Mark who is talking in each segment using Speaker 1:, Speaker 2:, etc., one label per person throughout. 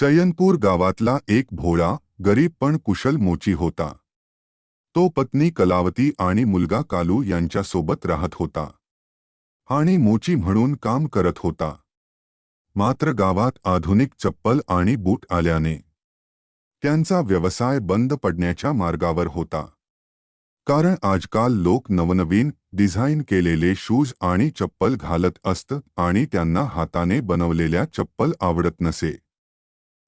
Speaker 1: चयनपूर गावातला एक भोळा गरीब पण कुशल मोची होता. तो पत्नी कलावती आणि मुलगा कालू यांच्यासोबत राहत होता. आणि मोची म्हणून काम करत होता. मात्र गावात आधुनिक चप्पल आणि बूट आल्याने त्यांचा व्यवसाय बंद पडण्याच्या मार्गावर होता. कारण आजकाल लोक नवनवीन डिझाईन केलेले शूज आणि चप्पल घालत असत आणि त्यांना हाताने बनवलेल्या चप्पल आवडत नसे.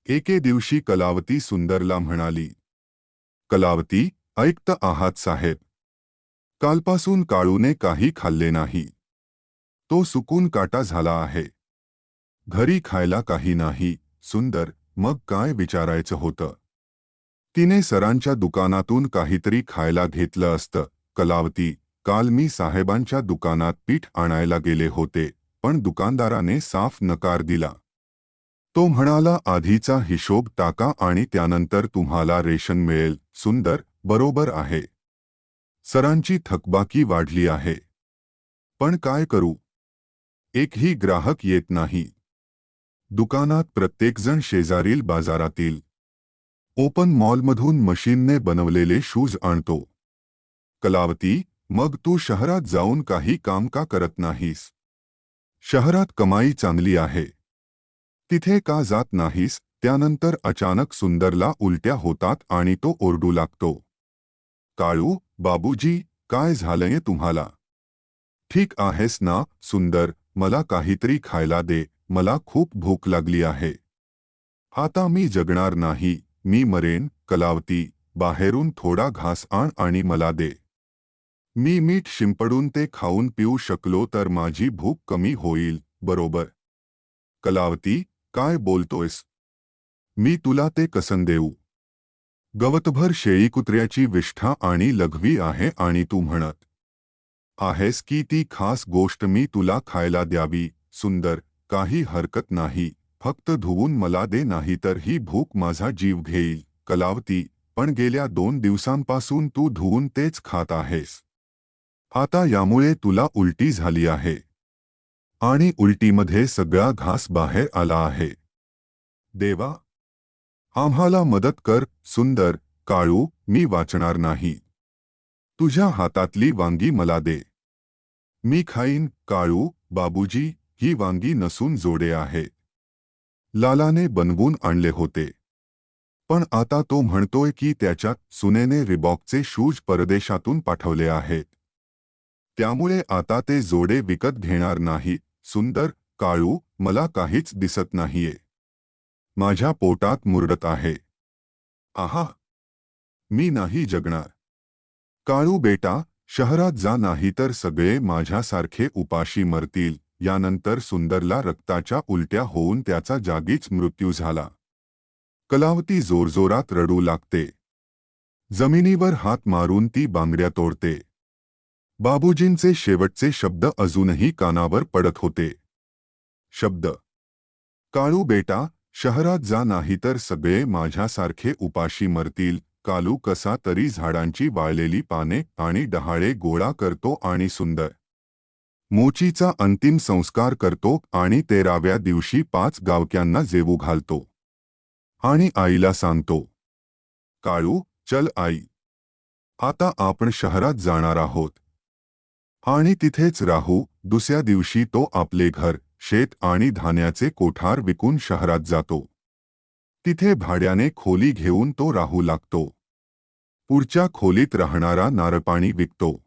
Speaker 1: एके दिवशी कलावती सुंदरला म्हणाली. कलावती ऐकत आहात साहेब. कालपासून काळूने काही खाल्ले नाही. तो सुकून काटा झाला आहे. घरी खायला काही नाही. सुंदर मग काय विचारायचं होतं? तिने सरांच्या दुकानातून काहीतरी खायला घेतलं असतं. कलावती काल मी साहेबांच्या दुकानात पीठ आणायला गेले होते पण दुकानदाराने साफ नकार दिला. तो म्हणाला आधीचा हिशोब टाका आणि त्यानंतर तुम्हाला रेशन मिळेल. सुंदर बरोबर आहे. सरांची थकबाकी वाढली आहे. पण काय करू? एकही ग्राहक येत नाही. दुकानात प्रत्येकजण शेजारील बाजारातील ओपन मॉलमधून मशीनने बनवलेले शूज आणतो. कलावती मग तू शहरात जाऊन काही काम का करत नाहीस? शहरात कमाई चांगली आहे. तिथे का जात नाहीस त्यानंतर अचानक सुंदरला उलट्या होतात आणि तो ओरडू लागतो. काळू बाबूजी काय झालंय तुम्हाला? ठीक आहेस ना सुंदर मला काहीतरी खायला दे मला खूप भूक लागली आहे. आता मी जगणार नाही मी मरेन कलावती बाहेरून थोडा घास आण आणि मला दे. मी मीठ शिंपडून ते खाऊन पिऊ शकलो तर माझी भूक कमी होईल बरोबर. कलावती काय बोलतोयस? मी तुला ते कसन देऊ? गवतभर शेळी कुत्र्याची विष्ठा आणि लघवी आहे आणि तू म्हणत आहेस की ती खास गोष्ट मी तुला खायला द्यावी सुंदर काही हरकत नाही फक्त धुवून मला दे नाही तर ही भूक माझा जीव घेईल कलावती पण गेल्या दोन दिवसांपासून तू धुवून तेच खात आहेस. आता यामुळे तुला उलटी झाली आहे. आणि उलटीमध्ये सगळा घास बाहेर आला आहे. देवा आम्हाला मदत कर सुंदर काळू मी वाचणार नाही. तुझ्या हातातली वांगी मला दे. मी खाईन काळू बाबूजी ही वांगी नसून जोडे आहे. लालाने बनवून आणले होते. पण आता तो म्हणतोय की त्याच्यात सुनेने रिबॉकचे शूज परदेशातून पाठवले आहेत. त्यामुळे आता ते जोडे विकत घेणार नाही सुंदर काळू मला काहीच दिसत नाहीये. माझ्या पोटात मुरडत आहे. आहा! मी नाही जगणार. काळू बेटा शहरात जा नाही तर सगळे माझ्यासारखे उपाशी मरतील यानंतर सुंदरला रक्ताच्या उलट्या होऊन त्याचा जागीच मृत्यू झाला. कलावती जोरजोरात रडू लागते. जमिनीवर हात मारून ती बांगड्या तोडते. बाबूजींचे शेवटचे शब्द अजूनही कानावर पडत होते. शब्द. काळू बेटा शहरात जा नाही तर सगळे माझ्यासारखे उपाशी मरतील. कालू कसा तरी झाडांची वाळलेली पाने आणि डहाळे गोळा करतो आणि सुंदर. मोचीचा अंतिम संस्कार करतो आणि तेराव्या दिवशी पाच गावक्यांना जेवू घालतो. आणि आईला सांगतो. काळू चल आई. आता आपण शहरात जाणार आहोत. आणि तिथेच राहू दुसऱ्या दिवशी तो आपले घर शेत आणि धान्याचे कोठार विकून शहरात जातो. तिथे भाड्याने खोली घेऊन तो राहू लागतो. पुढच्या खोलीत राहणारा नारपाणी विकतो.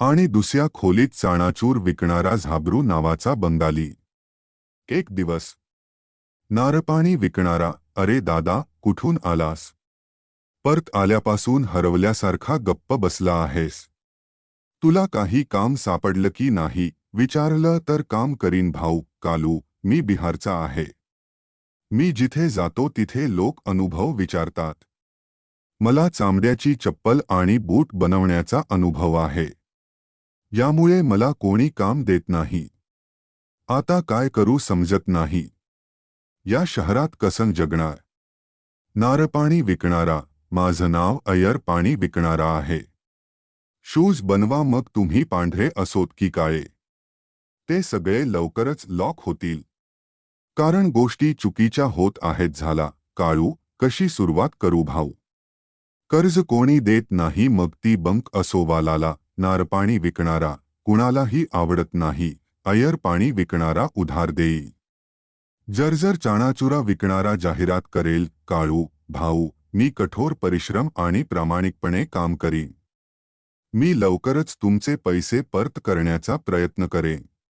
Speaker 1: आणि दुसऱ्या खोलीत चाणाचूर विकणारा झाबरू नावाचा बंगाली. एक दिवस. नारपाणी विकणारा अरे दादा कुठून आलास? परत आल्यापासून हरवल्यासारखा गप्प बसला आहेस. तुला काही काम सापडलं की नाही? विचारलं तर काम करीन भाऊ कालू मी बिहारचा आहे. मी जिथे जातो तिथे लोक अनुभव विचारतात. मला चामड्याची चप्पल आणि बूट बनवण्याचा अनुभव आहे. यामुळे मला कोणी काम देत नाही. आता काय करू समजत नाही. या शहरात कसन जगणार? नारपाणी विकणारा माझं नाव अय्यर पाणी विकणारा आहे. शूज बनवा मग तुम्ही पांढरे असोत की काळे. ते सगळे लवकरच लॉक होतील. कारण गोष्टी चुकीच्या होत आहेत झाला. काळू कशी सुरुवात करू भाऊ? कर्ज कोणी देत नाही मग ती बंक असो वालाला. नारपाणी विकणारा कुणालाही आवडत नाही. अयर पाणी विकणारा उधार देई जर्जर चाणाचुरा विकणारा जाहिरात करेल. काळू भाऊ मी कठोर परिश्रम आणि प्रामाणिकपणे काम करीन. मी लवकरच तुमचे पैसे परत करण्याचा प्रयत्न करेन.